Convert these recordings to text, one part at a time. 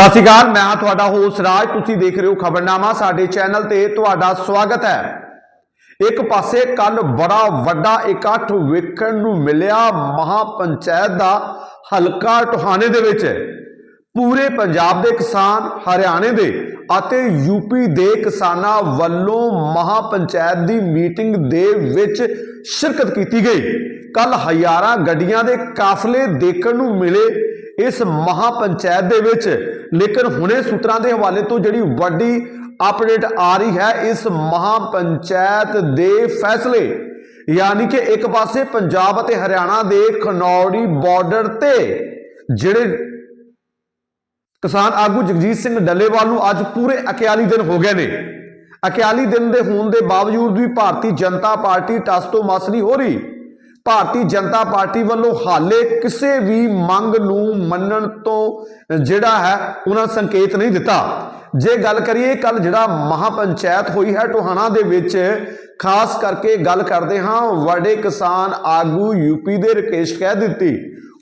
ਸਤਿ ਸ਼੍ਰੀ ਅਕਾਲ, ਮੈਂ ਤੁਹਾਡਾ ਹੋਸ ਰਾਜ। ਤੁਸੀਂ ਦੇਖ ਰਹੇ ਹੋ ਖਬਰਨਾਮਾ, ਸਾਡੇ ਚੈਨਲ ਤੇ ਤੁਹਾਡਾ ਸਵਾਗਤ ਹੈ। ਇੱਕ ਪਾਸੇ ਕੱਲ ਬੜਾ ਵੱਡਾ ਇਕੱਠ ਵੇਖਣ ਨੂੰ ਮਿਲਿਆ ਮਹਾਪੰਚਾਇਤ ਦਾ ਹਲਕਾ ਟੋਹਾਣੇ ਦੇ ਵਿੱਚ। ਪੂਰੇ ਪੰਜਾਬ ਦੇ ਕਿਸਾਨ ਹਰਿਆਣੇ ਦੇ ਅਤੇ ਯੂਪੀ ਦੇ ਕਿਸਾਨਾਂ ਵੱਲੋਂ ਮਹਾਪੰਚਾਇਤ ਦੀ ਮੀਟਿੰਗ ਦੇ ਵਿੱਚ ਸ਼ਿਰਕਤ ਕੀਤੀ ਗਈ। ਕੱਲ ਹਜ਼ਾਰਾਂ ਗੱਡੀਆਂ ਦੇ ਕਾਫਲੇ ਦੇਖਣ ਨੂੰ ਮਿਲੇ ਇਸ ਮਹਾਪੰਚਾਇਤ ਦੇ ਵਿੱਚ। ਲੇਕਿਨ ਹੁਣੇ ਸੂਤਰਾਂ ਦੇ ਹਵਾਲੇ ਤੋਂ ਜਿਹੜੀ ਵੱਡੀ ਅਪਡੇਟ ਆ ਰਹੀ ਹੈ, ਇਸ ਮਹਾਪੰਚਾਇਤ ਦੇ ਫੈਸਲੇ। ਯਾਨੀ ਕਿ ਇੱਕ ਪਾਸੇ ਪੰਜਾਬ ਅਤੇ ਹਰਿਆਣਾ ਦੇ ਖਨੌੜੀ ਬਾਰਡਰ ਤੇ ਜਿਹੜੇ ਕਿਸਾਨ ਆਗੂ ਜਗਜੀਤ ਸਿੰਘ ਡੱਲੇਵਾਲ ਨੂੰ ਅੱਜ ਪੂਰੇ 41 ਦਿਨ ਹੋ ਗਏ ਨੇ। 41 ਦਿਨ ਦੇ ਹੋਣ ਦੇ ਬਾਵਜੂਦ ਵੀ ਭਾਰਤੀ ਜਨਤਾ ਪਾਰਟੀ ਟਸ ਤੋਂ ਮਸ ਨਹੀਂ ਹੋ ਰਹੀ। ਭਾਰਤੀ ਜਨਤਾ ਪਾਰਟੀ ਵੱਲੋਂ ਹਾਲੇ ਕਿਸੇ ਵੀ ਮੰਗ ਨੂੰ ਮੰਨਣ ਤੋਂ ਜਿਹੜਾ ਹੈ, ਉਹਨਾਂ ਸੰਕੇਤ ਨਹੀਂ ਦਿੱਤਾ। ਜੇ ਗੱਲ ਕਰੀਏ ਕੱਲ ਜਿਹੜਾ ਮਹਾਪੰਚਾਇਤ ਹੋਈ ਹੈ ਟੋਹਾਣਾ ਦੇ ਵਿੱਚ, ਖਾਸ ਕਰਕੇ ਗੱਲ ਕਰਦੇ ਹਾਂ ਵੱਡੇ ਕਿਸਾਨ ਆਗੂ ਯੂਪੀ ਦੇ ਰਕੇਸ਼ ਕਹਿ ਦਿੱਤੀ।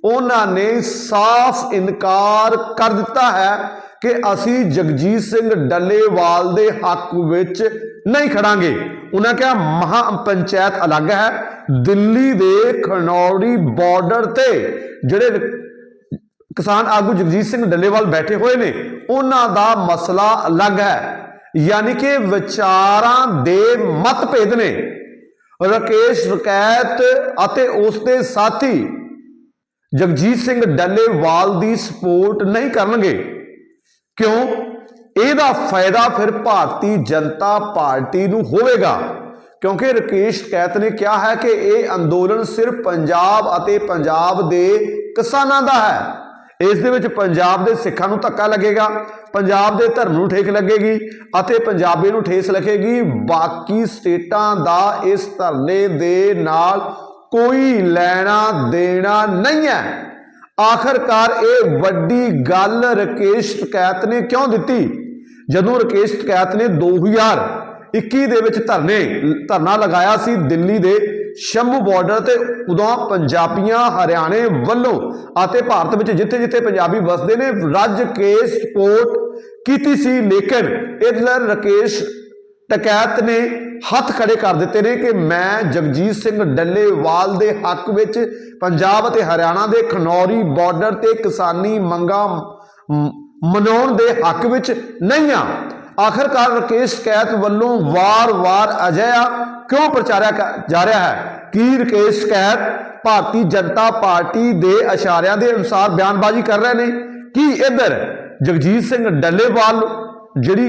ਉਹਨਾਂ ਨੇ ਸਾਫ਼ ਇਨਕਾਰ ਕਰ ਦਿੱਤਾ ਹੈ ਕਿ ਅਸੀਂ ਜਗਜੀਤ ਸਿੰਘ ਡੱਲੇਵਾਲ ਦੇ ਹੱਕ ਵਿੱਚ ਨਹੀਂ ਖੜਾਂਗੇ। ਉਹਨਾਂ ਕਿਹਾ, ਮਹਾ ਪੰਚਾਇਤ ਅਲੱਗ ਹੈ। ਦਿੱਲੀ ਦੇ ਖਨੌਰੀ ਬਾਰਡਰ ਤੇ ਜਿਹੜੇ ਕਿਸਾਨ ਆਗੂ ਜਗਜੀਤ ਸਿੰਘ ਡੱਲੇਵਾਲ ਬੈਠੇ ਹੋਏ ਨੇ, ਉਹਨਾਂ ਦਾ ਮਸਲਾ ਅਲੱਗ ਹੈ। ਯਾਨੀ ਕਿ ਵਿਚਾਰਾਂ ਦੇ ਮਤਭੇਦ ਨੇ। ਰਕੇਸ਼ ਰਕੈਤ ਅਤੇ ਉਸ ਦੇ ਸਾਥੀ ਜਗਜੀਤ ਸਿੰਘ ਡੱਲੇਵਾਲ ਦੀ ਸਪੋਰਟ ਨਹੀਂ ਕਰਨਗੇ। ਕਿਉਂ? ਇਹਦਾ ਫਾਇਦਾ ਫਿਰ ਭਾਰਤੀ ਜਨਤਾ ਪਾਰਟੀ ਨੂੰ ਹੋਵੇਗਾ। ਕਿਉਂਕਿ ਰਕੇਸ਼ ਕੈਤ ਨੇ ਕਿਹਾ ਹੈ ਕਿ ਇਹ ਅੰਦੋਲਨ ਸਿਰਫ ਪੰਜਾਬ ਅਤੇ ਪੰਜਾਬ ਦੇ ਕਿਸਾਨਾਂ ਦਾ ਹੈ। ਇਸ ਦੇ ਵਿੱਚ ਪੰਜਾਬ ਦੇ ਸਿੱਖਾਂ ਨੂੰ ਧੱਕਾ ਲੱਗੇਗਾ, ਪੰਜਾਬ ਦੇ ਧਰਮ ਨੂੰ ਠੇਕ ਲੱਗੇਗੀ ਅਤੇ ਪੰਜਾਬੀ ਨੂੰ ਠੇਸ ਲੱਗੇਗੀ। ਬਾਕੀ ਸਟੇਟਾਂ ਦਾ ਇਸ ਧਰਨੇ ਦੇ ਨਾਲ ਕੋਈ ਲੈਣਾ ਦੇਣਾ ਨਹੀਂ ਹੈ। ਆਖਰਕਾਰ ਇਹ ਵੱਡੀ ਗੱਲ ਰਕੇਸ਼ ਟਕੈਤ ਨੇ ਕਿਉਂ ਦਿੱਤੀ? ਜਦੋਂ ਰਕੇਸ਼ ਟਕੈਤ ਨੇ 2021 ਦੇ ਵਿੱਚ ਧਰਨੇ, ਧਰਨਾ ਲਗਾਇਆ ਸੀ ਦਿੱਲੀ ਦੇ ਸ਼ੰਭੂ ਬਾਰਡਰ ਤੇ, ਉਦੋਂ ਪੰਜਾਬੀਆਂ ਹਰਿਆਣੇ ਵੱਲੋਂ ਅਤੇ ਭਾਰਤ ਵਿੱਚ ਜਿੱਥੇ-ਜਿੱਥੇ ਪੰਜਾਬੀ ਵਸਦੇ ਨੇ, ਰੱਜ ਕੇ ਸਪੋਰਟ ਕੀਤੀ ਸੀ। ਲੇਕਿਨ ਇਧਰ ਰਕੇਸ਼ ਟਕੈਤ ਨੇ ਹੱਥ ਖੜੇ ਕਰ ਦਿੱਤੇ ਨੇ ਕਿ ਮੈਂ ਜਗਜੀਤ ਸਿੰਘ ਡੱਲੇਵਾਲ ਦੇ ਹੱਕ ਵਿੱਚ ਪੰਜਾਬ ਅਤੇ ਹਰਿਆਣਾ ਦੇ ਖਨੌਰੀ ਬਾਰਡਰ ਤੇ ਕਿਸਾਨੀ ਮੰਗਾਂ ਮਨਾਉਣ ਦੇ ਹੱਕ ਵਿੱਚ ਨਹੀਂ ਆ। ਆਖਰਕਾਰ ਰਕੇਸ਼ ਕੈਤ ਵੱਲੋਂ ਵਾਰ-ਵਾਰ ਅਜਿਹਾ ਕਿਉਂ ਪ੍ਰਚਾਰਿਆ ਜਾ ਰਿਹਾ ਹੈ? ਕੀ ਰਕੇਸ਼ ਕੈਤ ਭਾਰਤੀ ਜਨਤਾ ਪਾਰਟੀ ਦੇ ਇਸ਼ਾਰਿਆਂ ਦੇ ਅਨੁਸਾਰ ਬਿਆਨਬਾਜ਼ੀ ਕਰ ਰਹੇ ਨੇ? ਕੀ ਇੱਧਰ ਜਗਜੀਤ ਸਿੰਘ ਡੱਲੇਵਾਲ ਜਿਹੜੀ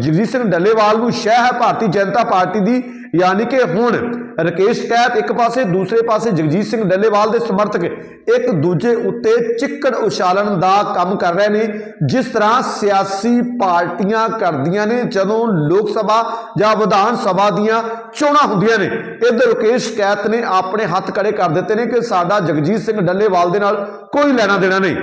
ਜਗਜੀਤ ਸਿੰਘ ਡੱਲੇਵਾਲ ਨੂੰ ਸ਼ਹਿ ਹੈ ਭਾਰਤੀ ਜਨਤਾ ਪਾਰਟੀ ਦੀ, ਯਾਨੀ ਕਿ ਹੁਣ ਰਕੇਸ਼ ਕੈਤ ਇੱਕ ਪਾਸੇ, ਦੂਸਰੇ ਪਾਸੇ ਜਗਜੀਤ ਸਿੰਘ ਡੱਲੇਵਾਲ ਦੇ ਸਮਰਥਕ ਇੱਕ ਦੂਜੇ ਉੱਤੇ ਚਿੱਕੜ ਉਛਾਲਣ ਦਾ ਕੰਮ ਕਰ ਰਹੇ ਨੇ, ਜਿਸ ਤਰ੍ਹਾਂ ਸਿਆਸੀ ਪਾਰਟੀਆਂ ਕਰਦੀਆਂ ਨੇ, ਜਦੋਂ ਲੋਕ ਸਭਾ ਜਾਂ ਵਿਧਾਨ ਸਭਾ ਦੀਆਂ ਚੋਣਾਂ ਹੁੰਦੀਆਂ ਨੇ। ਇੱਧਰ ਰਕੇਸ਼ ਕੈਤ ਨੇ ਆਪਣੇ ਹੱਥ ਕੜੇ ਕਰ ਦਿੱਤੇ ਨੇ ਕਿ ਸਾਡਾ ਜਗਜੀਤ ਸਿੰਘ ਡੱਲੇਵਾਲ ਦੇ ਨਾਲ ਕੋਈ ਲੈਣਾ ਦੇਣਾ ਨਹੀਂ।